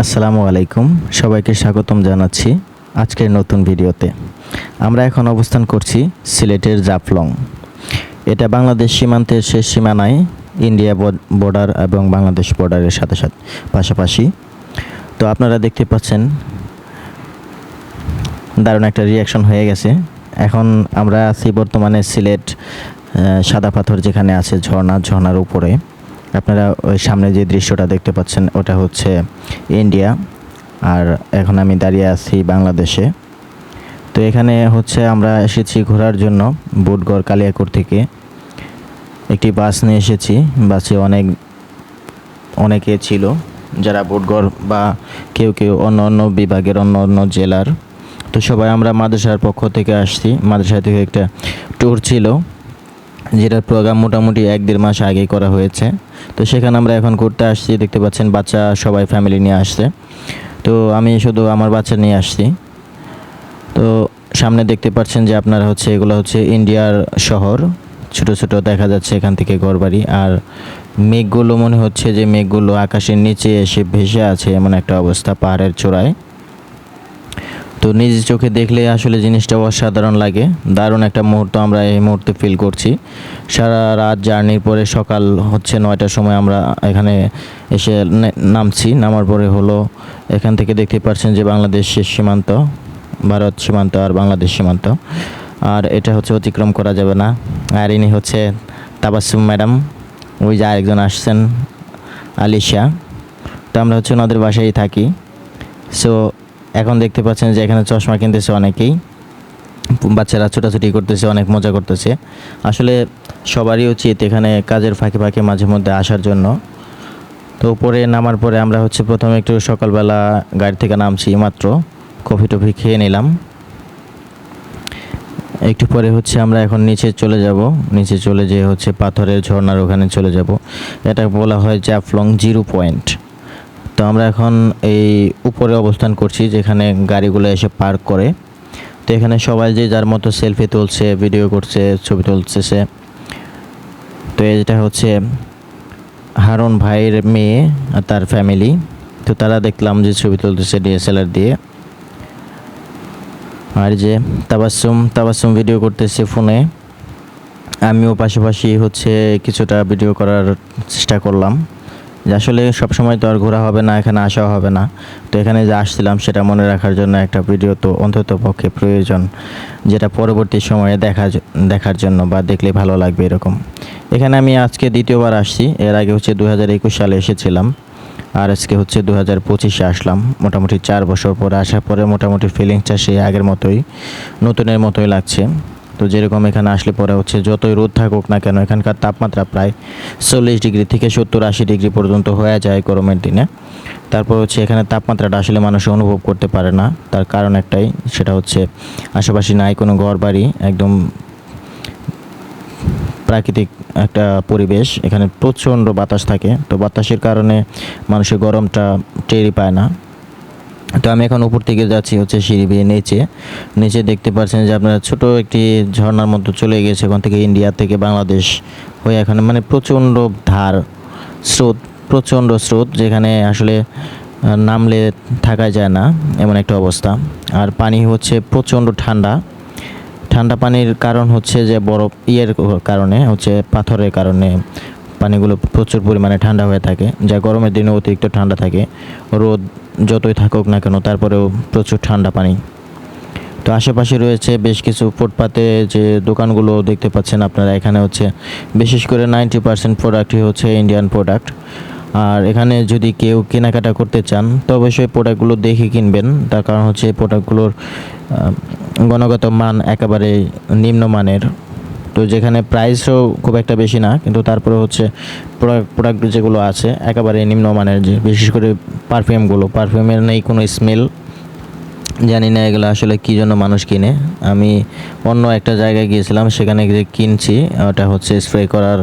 আসসালামু আলাইকুম, সবাইকে স্বাগতম জানাচ্ছি আজকের নতুন ভিডিওতে। আমরা এখন অবস্থান করছি সিলেটের জাফলং। এটা বাংলাদেশ সীমান্তের শেষ সীমানায় ইন্ডিয়া বর্ডার এবং বাংলাদেশ বর্ডারের সাথে সাথে পাশাপাশি। তো আপনারা দেখতে পাচ্ছেন, দারুণ একটা রিয়াকশন হয়ে গেছে। এখন আমরা আছি বর্তমানে সিলেট সাদা পাথর যেখানে আছে ঝর্ণা, ঝর্ণার উপরে। আপনারা ওই সামনে যে দৃশ্যটা দেখতে পাচ্ছেন, ওটা হচ্ছে ইন্ডিয়া। আর এখন আমি দাঁড়িয়ে আছি বাংলাদেশে। তো এখানে হচ্ছে আমরা এসেছি ঘোরার জন্য বুটগড় কালিয়াকুর থেকে। একটি বাস নিয়ে এসেছি। বাসে অনেক, অনেকে ছিল যারা বুটগড় বা কেউ কেউ অন্য অন্য বিভাগের, অন্য অন্য জেলার। তো সবাই আমরা মাদ্রাসার পক্ষ থেকে আসছি। মাদ্রাসা থেকে একটা ট্যুর ছিল। যেটার প্রোগ্রাম মোটামুটি এক দেড় মাস আগেই করা হয়েছে। তো সেখানে আমরা এখন ঘুরতে আসছি, দেখতে পাচ্ছেন বাচ্চা সবাই ফ্যামিলি নিয়ে আসছে। তো আমি শুধু আমার বাচ্চা নিয়ে আসছি। তো সামনে দেখতে পাচ্ছেন যে আপনারা হচ্ছে, এগুলো হচ্ছে ইন্ডিয়ার শহর। ছোট ছোট দেখা যাচ্ছে এখান থেকে ঘরবাড়ি। আর মেঘগুলো মনে হচ্ছে যে মেঘগুলো আকাশের নিচে এসে ভেসে আছে, এমন একটা অবস্থা, পাহাড়ের চূড়ায়। তো নিজ চোখে দেখলে আসলে জিনিসটা অসাধারণ লাগে। দারুণ একটা মুহূর্ত আমরা এই মুহূর্তে ফিল করছি। সারা রাত জার্নির পরে সকাল হচ্ছে নয়টার সময় আমরা এখানে এসে নামছি। নামার পরে হলো, এখান থেকে দেখতে পাচ্ছেন যে বাংলাদেশের সীমান্ত, ভারত সীমান্ত আর বাংলাদেশ সীমান্ত। আর এটা হচ্ছে অতিক্রম করা যাবে না। আর ইনি হচ্ছে তাবাসুম ম্যাডাম, ওই যে আরেকজন আসছেন, আলিশা। তো আমরা হচ্ছে ওনাদের বাসায় থাকি। সো এখন দেখতে পাচ্ছেন যে এখানে চশমা কিনতেছে অনেকেই। বাচ্চারা ছোটাছুটি করতেছে, অনেক মজা করতেছে। আসলে সবারই উচিত এখানে কাজের ফাঁকে ফাঁকে মাঝে মধ্যে আসার জন্য। তো উপরে নামার পরে আমরা হচ্ছে প্রথমে একটু সকালবেলা গাড়ি থেকে নামছি মাত্র। কফি টফি খেয়ে নিলাম। একটু পরে হচ্ছে আমরা এখন নিচে চলে যাব। নিচে চলে যেয়ে হচ্ছে পাথরের ঝর্ণার ওখানে চলে যাব। এটা বলা হয় জাফলং জিরো পয়েন্ট। তো আমরা এখন এই উপরে অবস্থান করছি, যেখানে গাড়িগুলো এসে পার্ক করে। তো এখানে সবাই যে যার মতো সেলফি তুলছে ভিডিও করছে, ছবি তুলতেছে। তো এটা হচ্ছে হারুন ভাইয়ের মেয়ে আর তার ফ্যামিলি তো তারা দেখলাম যে ছবি তুলতেছে ডিএসএলআর দিয়ে। আর যে তাবাসুম তাবাসুম ভিডিও করতেছে ফোনে। আমিও পাশাপাশি হচ্ছে কিছুটা ভিডিও করার চেষ্টা করলাম। যে আসলে সবসময় তো আর ঘোরা হবে না, এখানে আসা হবে না। তো এখানে যে আসছিলাম সেটা মনে রাখার জন্য একটা ভিডিও তো অন্তত পক্ষে প্রয়োজন, যেটা পরবর্তী সময়ে দেখা দেখার জন্য বা দেখলে ভালো লাগবে এরকম। এখানে আমি আজকে দ্বিতীয়বার আসছি, এর আগে হচ্ছে দু হাজার একুশ সালে এসেছিলাম, আর আজকে হচ্ছে দু হাজার পঁচিশে আসলাম। মোটামুটি চার বছর পরে আসার পরে মোটামুটি ফিলিংসটা সেই আগের মতোই, নতুনের মতোই লাগছে। তো যেরকম এখানে আসলে পরে হচ্ছে যতই রোদ থাকুক না কেন, এখানকার তাপমাত্রা প্রায় চল্লিশ ডিগ্রি থেকে সত্তর আশি ডিগ্রি পর্যন্ত হয়ে যায় গরমের দিনে। তারপর হচ্ছে এখানে তাপমাত্রাটা আসলে মানুষ অনুভব করতে পারে না। তার কারণ একটাই, সেটা হচ্ছে আশেপাশে নাই কোনো ঘর বাড়ি একদম প্রাকৃতিক একটা পরিবেশ। এখানে প্রচণ্ড বাতাস থাকে। তো বাতাসের কারণে মানুষের গরমটা টেরই পায় না। তো আমি এখন উপর থেকে যাচ্ছি হচ্ছে সিঁড়ি বেয়ে নিচে। নিচে দেখতে পাচ্ছেন যে আপনারা ছোট একটি ঝর্ণার মতো চলে গেছে, ওখান থেকে ইন্ডিয়া থেকে বাংলাদেশ হয়ে এখানে মানে প্রচণ্ড ধার স্রোত, প্রচণ্ড স্রোত যেখানে আসলে নামলে থাকা যায় না এমন একটা অবস্থা। আর পানি হচ্ছে প্রচণ্ড ঠান্ডা। ঠান্ডা পানির কারণ হচ্ছে যে বরফ ইয়ের কারণে, হচ্ছে পাথরের কারণে পানিগুলো প্রচুর পরিমাণে ঠান্ডা হয়ে থাকে, যা গরমের দিনে অতিরিক্ত ঠান্ডা থাকে। রোদ যতই থাকুক না কেন, তারপরেও প্রচুর ঠান্ডা পানি। তো আশেপাশে রয়েছে বেশ কিছু ফুটপাতে যে দোকানগুলো দেখতে পাচ্ছেন আপনারা, এখানে হচ্ছে বিশেষ করে নাইনটি পার্সেন্ট প্রোডাক্টই হচ্ছে ইন্ডিয়ান প্রোডাক্ট আর এখানে যদি কেউ কেনাকাটা করতে চান, তো অবশ্যই প্রোডাক্টগুলো দেখে কিনবেন। তার কারণ হচ্ছে প্রোডাক্টগুলোর গুণগত মান একেবারে নিম্নমানের। তো যেখানে প্রাইসও খুব একটা বেশি না, কিন্তু তারপরে হচ্ছে প্রোডাক্ট প্রোডাক্ট যেগুলো আছে, একেবারে নিম্নমানের যে, বিশেষ করে পারফিউমগুলো পারফিউমের নেই কোনো স্মেল জানি না এগুলো আসলে কী জন্য মানুষ কিনে। আমি অন্য একটা জায়গায় গিয়েছিলাম, সেখানে গিয়ে কিনছি। ওটা হচ্ছে স্প্রে করার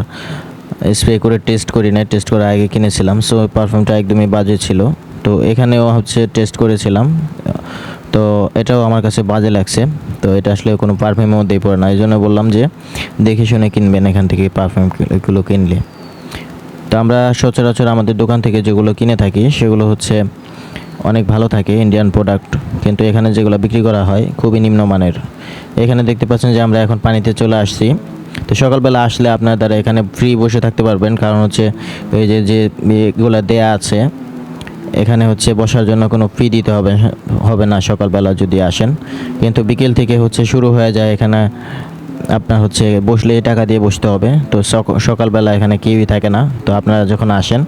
স্প্রে করে টেস্ট করি না টেস্ট করার আগে কিনেছিলাম। সো পারফিউমটা একদমই বাজে ছিল। তো এখানেও হচ্ছে টেস্ট করেছিলাম। তো এটাও আমার কাছে বাজে লাগছে। তো এটা আসলে কোনো পারফিউমের মধ্যেই পড়ে না। এই জন্য বললাম যে, দেখে শুনে কিনবেন এখান থেকে পারফিউমগুলো কিনলে। তো আমরা সচরাচর আমাদের দোকান থেকে যেগুলো কিনে থাকি, সেগুলো হচ্ছে অনেক ভালো থাকে ইন্ডিয়ান প্রোডাক্ট কিন্তু এখানে যেগুলো বিক্রি করা হয়, খুবই নিম্নমানের। এখানে দেখতে পাচ্ছেন যে আমরা এখন পানিতে চলে আসছি। তো সকালবেলা আসলে আপনার দ্বারা এখানে ফ্রি বসে থাকতে পারবেন। কারণ হচ্ছে ওই যে যে এগুলো দেয়া আছে এখানে হচ্ছে বসার জন্য কোনো ফি দিতে হবে হবে না সকালবেলা যদি আসেন। কিন্তু বিকেল থেকে হচ্ছে শুরু হয়ে যায়, এখানে আপনার হচ্ছে বসলে টাকা দিয়ে বসতে হবে। তো সকালবেলা এখানে কেউই থাকে না, তো আপনারা যখন আসেন,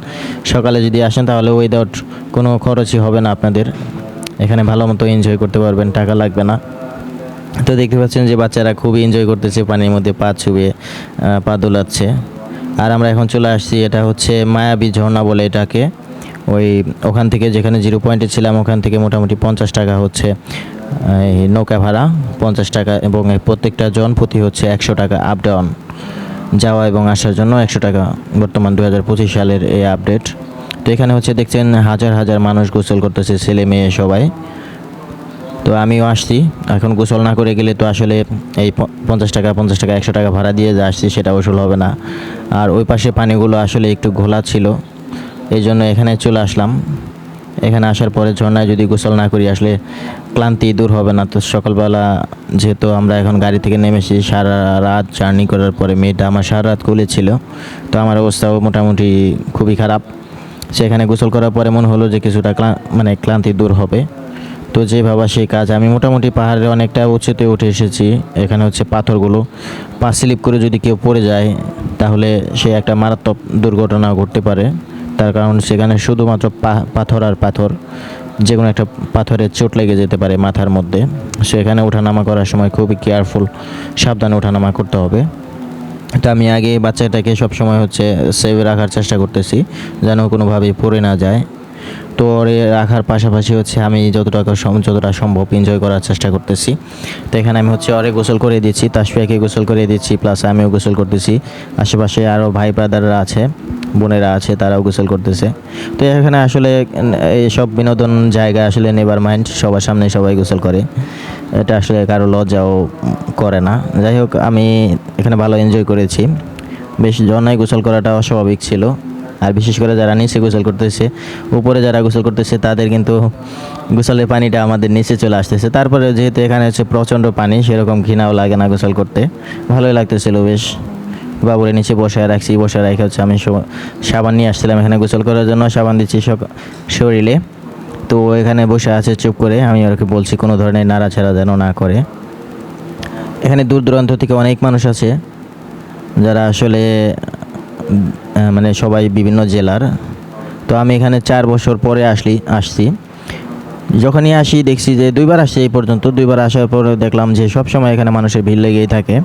সকালে যদি আসেন তাহলে উইদাউট কোনো খরচই হবে না আপনাদের। এখানে ভালো মতো এনজয় করতে পারবেন, টাকা লাগবে না। তো দেখতে পাচ্ছেন যে বাচ্চারা খুবই এনজয় করতেছে, পানির মধ্যে পা ছুঁয়ে পা দোলাচ্ছে। আর আমরা এখন চলে আসছি, এটা হচ্ছে মায়াবী ঝর্ণা বলে এটাকে। ওই ওখান থেকে যেখানে জিরো পয়েন্টে ছিলাম, ওখান থেকে মোটামুটি পঞ্চাশ টাকা হচ্ছে নৌকা ভাড়া, পঞ্চাশ টাকা এবং প্রত্যেকটা জন প্রতি হচ্ছে একশো টাকা আপ ডাউন যাওয়া এবং আসার জন্য একশো টাকা, বর্তমান দু হাজার পঁচিশ সালের এই আপডেট তো এখানে হচ্ছে দেখছেন হাজার হাজার মানুষ গোসল করতেছে, ছেলে মেয়ে সবাই। তো আমিও আসছি, এখন গোসল না করে গেলে তো আসলে এই পঞ্চাশ টাকা পঞ্চাশ টাকা, একশো টাকা ভাড়া দিয়ে যে আসছি সেটা ওসুল হবে না। আর ওই পাশে পানিগুলো আসলে একটু ঘোলা ছিল এই জন্য এখানে চলে আসলাম। এখানে আসার পরে ঝর্ণায় যদি গোসল না করি, আসলে ক্লান্তি দূর হবে না। তো সকালবেলা যেহেতু আমরা এখন গাড়ি থেকে নেমেছি, সারা রাত জার্নি করার পরে মেয়েটা আমার সারা রাত কুলে ছিল। তো আমার অবস্থাও মোটামুটি খুবই খারাপ। সেখানে গোসল করার পরে মনে হলো যে কিছুটা মানে ক্লান্তি দূর হবে। তো যে ভাবা সেই কাজ। আমি মোটামুটি পাহাড়ে অনেকটা উঁচুতে উঠে এসেছি। এখানে হচ্ছে পাথরগুলো। পা স্লিপ করে যদি কেউ পড়ে যায়, তাহলে সে একটা মারাত্মক দুর্ঘটনা ঘটতে পারে। তার কারণ সেখানে শুধুমাত্র পাথর আর পাথর যে কোনো একটা পাথরের চোট লেগে যেতে পারে মাথার মধ্যে। সেখানে ওঠানামা করার সময় খুবই কেয়ারফুল, সাবধানে ওঠানামা করতে হবে। তো আমি আগে বাচ্চাটাকে সবসময় হচ্ছে সেভ রাখার চেষ্টা করতেছি, যেন কোনোভাবেই পড়ে না যায়। তো ওরে রাখার পাশাপাশি হচ্ছে আমি যতটা যতটা সম্ভব এনজয় করার চেষ্টা করতেছি। তো এখানে আমি হচ্ছে অরে গোসল করে দিচ্ছি, তাসফিয়াকে গোসল করে দিচ্ছি প্লাস আমিও গোসল করতেছি। আশেপাশে আরও ভাই ব্রাদাররা আছে। বোনেরা আছে, তারাও গোসল করতেছে। তো এখানে আসলে, এই সব বিনোদন জায়গা আসলে নেবার মাইন্ড সবার সামনে সবাই গোসল করে। এটা আসলে কারও লজ্জাও করে না। যাই হোক, আমি এখানে ভালো এনজয় করেছি। বেশ জনায় গোসল করাটা অস্বাভাবিক ছিল। আর বিশেষ করে যারা নিচে গোসল করতেছে, উপরে যারা গোসল করতেছে, তাদের কিন্তু গোসলের পানিটা আমাদের নিচে চলে আসতেছে। তারপরে যেহেতু এখানে হচ্ছে প্রচণ্ড পানি, সেরকম ঘৃণাও লাগে না গোসল করতে। ভালোই লাগতেছিল বেশ। বাবুরে নিচে বসায় রাখছি, বসায় রেখে হচ্ছে আমি সাবান নিয়ে আসছিলাম এখানে গোসল করার জন্য, সাবান দিচ্ছি শরীরে। তো এখানে বসে আছে চুপ করে, আমি ওকে বলছি কোনো ধরনের নাড়াছাড়া যেন না করে। এখানে দূর দূরান্ত থেকে অনেক মানুষ আছে, যারা আসলে মানে সবাই বিভিন্ন জেলার। তো আমি এখানে চার বছর পরে আসলি, আসছি। যখনই আসি দেখছি যে দুইবার আসছি এই পর্যন্ত, দুইবার আসার পরে দেখলাম যে সব সময় এখানে মানুষের ভিড় লেগেই থাকে।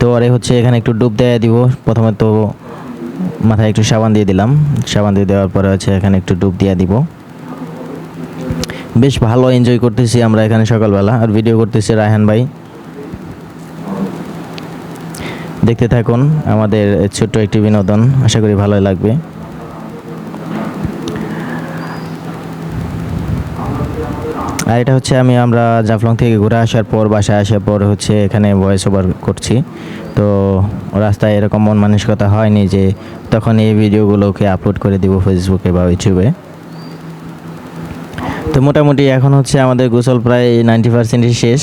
তো আরে হচ্ছে এখানে একটু ডুব দেয়া দিব। প্রথমে তো মাথায় একটু সাবান দিয়ে দিলাম। সাবান দিয়ে দেওয়ার পরে হচ্ছে এখানে একটু ডুব দিয়ে দিব। বেশ ভালো এনজয় করতেছি আমরা এখানে সকালবেলা। আর ভিডিও করতেছি রায়হান ভাই। দেখতে থাকুন আমাদের ছোট্ট একটি বিনোদন। আশা করি ভালোই লাগবে। আর এটা হচ্ছে আমি, আমরা জাফলং থেকে ঘুরে আসার পর, বাসায় আসার পর হচ্ছে এখানে ভয়েস ওভার করছি। তো রাস্তায় এরকম মন মানসিকতা হয়নি যে তখন এই ভিডিওগুলোকে আপলোড করে দিব ফেসবুকে বা ইউটিউবে। তো মোটামুটি এখন হচ্ছে আমাদের গোসল প্রায় নাইনটি পার্সেন্টই শেষ।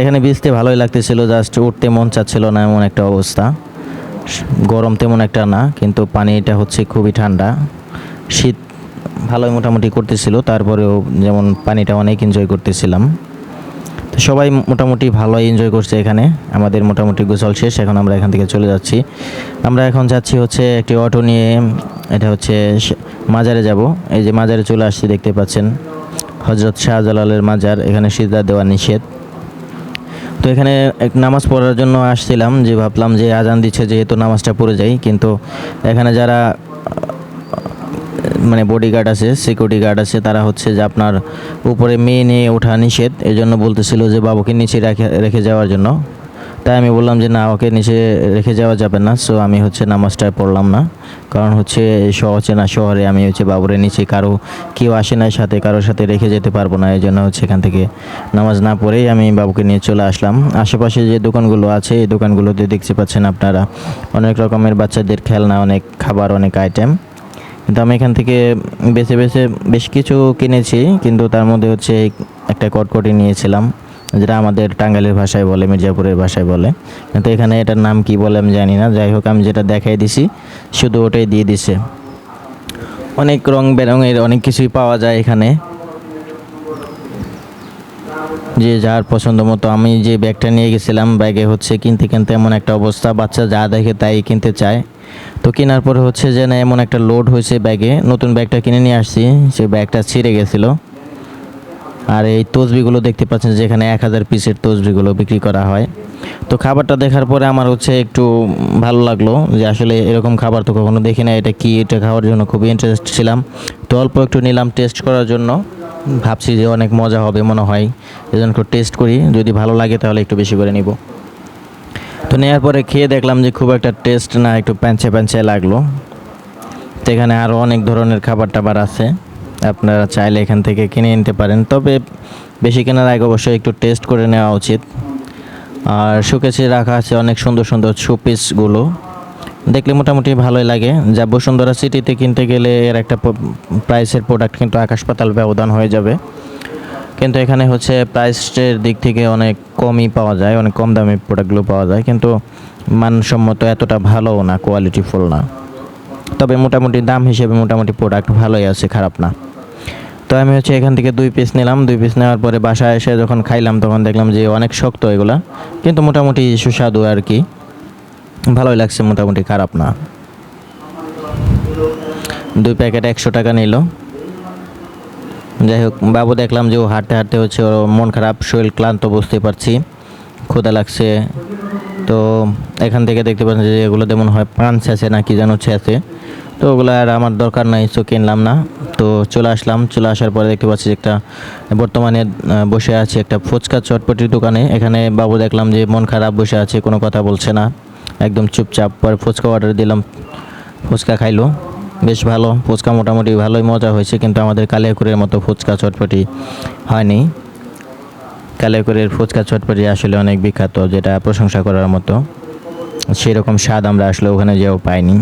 এখানে ভিজতে ভালোই লাগতেছিল জাস্ট উঠতে মন চাচ্ছিল না, এমন একটা অবস্থা। গরম তেমন একটা না, কিন্তু পানিটা হচ্ছে খুবই ঠান্ডা। শীত ভালোই মোটামুটি করতেছিল, তারপরেও যেমন পানিটা অনেক এনজয় করতেছিলাম। তো সবাই মোটামুটি ভালোই এনজয় করছে এখানে, আমাদের মোটামুটি গোসল শেষ, এখন আমরা এখান থেকে চলে যাচ্ছি। আমরা এখন যাচ্ছি হচ্ছে একটি অটো নিয়ে, এটা হচ্ছে মাজারে যাব। এই যে মাজারে চলে আসছি, দেখতে পাচ্ছেন হজরত শাহজালালের মাজার, এখানে সিজদা দেওয়া নিষেধ। তো এখানে এক নামাজ পড়ার জন্য আসছিলাম, যে ভাবলাম যে আজান দিচ্ছে, যেহেতু নামাজটা পড়ে যাই, কিন্তু এখানে যারা মানে বডিগার্ড আছে সিকিউরিটি গার্ড আছে, তারা হচ্ছে যে আপনার উপরে মেয়ে নিয়ে ওঠা নিষেধ। এই জন্য বলতেছিল যে বাবুকে নিচে রেখে রেখে যাওয়ার জন্য। তাই আমি বললাম যে না, ওকে নিচে রেখে যাওয়া যাবে না। সো আমি হচ্ছে নামাজটা পড়লাম না। কারণ হচ্ছে এই শহর চেনা শহরে, আমি হচ্ছে বাবুরে নিচে কারও, কেউ আসে না সাথে, কারোর সাথে রেখে যেতে পারব না। এই জন্য হচ্ছে এখান থেকে নামাজ না পড়েই আমি বাবুকে নিয়ে চলে আসলাম। আশেপাশে যে দোকানগুলো আছে, এই দোকানগুলোতে দেখতে পাচ্ছেন আপনারা অনেক রকমের বাচ্চাদের খেলনা, অনেক খাবার, অনেক আইটেম কিন্তু আমি এখান থেকে বেছে বেছে বেশ কিছু কিনেছি, কিন্তু তার মধ্যে হচ্ছে একটা কটকটি নিয়েছিলাম, যেটা আমাদের টাঙ্গাইলের ভাষায় বলে, মির্জাপুরের ভাষায় বলে। কিন্তু এখানে এটার নাম কি বলে আমি জানি না, যাই হোক আমি যেটা দেখাই দিছি, শুধু ওটাই দিয়ে দিছে। অনেক রং বেরঙের অনেক কিছুই পাওয়া যায় এখানে। যে যার পছন্দ মতো, আমি যে ব্যাগটা নিয়ে গেছিলাম, ব্যাগে হচ্ছে কিনতে কিনতে এমন একটা অবস্থা, বাচ্চা যা দেখে তাই কিনতে চায়। তো কেনার পরে হচ্ছে যে না এমন একটা লোড হয়েছে ব্যাগে নতুন ব্যাগটা কিনে নিয়ে আসছি, সে ব্যাগটা ছিঁড়ে গেছিল। আর এই তসবিগুলো দেখতে পাচ্ছেন যেখানে এক হাজার পিসের তসবিগুলো বিক্রি করা হয়। তো খাবারটা দেখার পরে আমার হচ্ছে একটু ভালো লাগল যে আসলে এরকম খাবার তো কখনো দেখি না এটা কি, এটা খাওয়ার জন্য খুবই ইন্টারেস্ট ছিলাম। তো অল্প একটু নিলাম টেস্ট করার জন্য। ভাবছি যে অনেক মজা হবে মনে হয়। এজন্য টেস্ট করি। যদি ভালো লাগে তাহলে একটু বেশি করে নিব। তো নেওয়ার পরে খেয়ে দেখলাম যে খুব একটা টেস্ট না, একটু প্যাঞ্চে প্যাঞ্চে লাগল। তো এখানে আরও অনেক ধরনের খাবার টাবার আছে, আপনারা চাইলে এখান থেকে কিনে নিতে পারেন। তবে বেশি কেনার আগে অবশ্যই একটু টেস্ট করে নেওয়া উচিত। আর শোকেসে রাখা আছে অনেক সুন্দর সুন্দর শোপিসগুলো দেখলে মোটামুটি ভালোই লাগে। যা বসুন্ধরা সিটিতে কিনতে গেলে এর একটা প্রাইসের প্রোডাক্ট কিন্তু আকাশ পাতাল ব্যবধান হয়ে যাবে। কিন্তু এখানে হচ্ছে প্রাইসের দিক থেকে অনেক কমই পাওয়া যায়, অনেক কম দামে প্রোডাক্টগুলো পাওয়া যায়, কিন্তু মানসম্মত এতটা ভালোও না কোয়ালিটি কোয়ালিটিফুল না। তবে মোটামুটি দাম হিসেবে মোটামুটি প্রোডাক্ট ভালোই আছে, খারাপ না। তো আমি হচ্ছে এখান থেকে দুই পিস নিলাম, দুই পিস নেওয়ার পরে বাসায় এসে যখন খাইলাম, তখন দেখলাম যে অনেক শক্ত এগুলা, কিন্তু মোটামুটি সুস্বাদু আর কি। ভালোই লাগছে, মোটামুটি খারাপ না। দুই প্যাকেট একশো টাকা নিল। যাই হোক বাবু দেখলাম যে ও হাঁটতে হাঁটতে হচ্ছে ওর মন খারাপ, শরীর ক্লান্ত বুঝতে পারছি। ক্ষুদা লাগছে। তো এখান থেকে দেখতে পাচ্ছেন যে এগুলো যেমন হয় পাঞ্চ আছে না কি যেন আছে তো ওগুলো আর আমার দরকার নাই সো কিনলাম না। তো চলে আসলাম, চলে আসার পরে দেখতে পাচ্ছি একটা বর্তমানে বসে আছে একটা ফুচকা চটপটির দোকানে। এখানে বাবু দেখলাম যে মন খারাপ, বসে আছে, কোনো কথা বলছে না। একদম চুপচাপ, পরে ফুচকা অর্ডার দিলাম, ফুচকা খাইলো। বেশ ভালো। ফুচকা মোটামুটি ভালোই মজা হয়েছে, কিন্তু আমাদের কালিয়াকুরের মতো ফুচকা চটপটি হয়নি। কালিয়াকুরের ফুচকা চটপটি আসলে অনেক বিখ্যাত, যেটা প্রশংসা করার মতো। সেরকম স্বাদ আমরা আসলে ওখানে যেও পাইনি।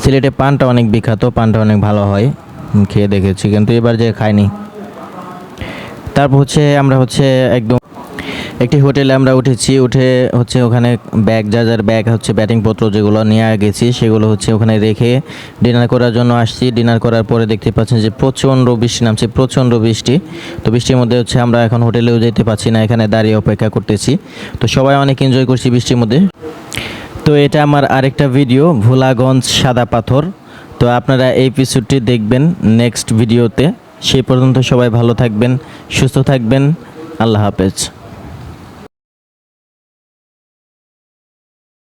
সিলেটে পানটা অনেক বিখ্যাত, পানটা অনেক ভালো হয়, খেয়ে দেখেছি, কিন্তু এবার যে খাইনি। তারপর হচ্ছে আমরা হচ্ছে একদম একটি হোটেলে আমরা উঠেছি, উঠে হচ্ছে ওখানে ব্যাগ, যা যার ব্যাগ হচ্ছে ব্যাটিংপত্র যেগুলো নিয়ে গেছি, সেগুলো হচ্ছে ওখানে রেখে ডিনার করার জন্য আসছি। ডিনার করার পরে দেখতে পাচ্ছেন যে প্রচণ্ড বৃষ্টি নামছে, প্রচণ্ড বৃষ্টি। তো বৃষ্টির মধ্যে হচ্ছে আমরা এখন হোটেলেও যেতে পারছি না, এখানে দাঁড়িয়ে অপেক্ষা করতেছি। তো সবাই অনেক এনজয় করছি বৃষ্টির মধ্যে। তো এটা আমার আরেকটা ভিডিও ভোলাগঞ্জ সাদা পাথর। তো আপনারা এই এপিসোডটি দেখবেন নেক্সট ভিডিওতে সেই পর্যন্ত সবাই ভালো থাকবেন, সুস্থ থাকবেন। আল্লাহ হাফেজ।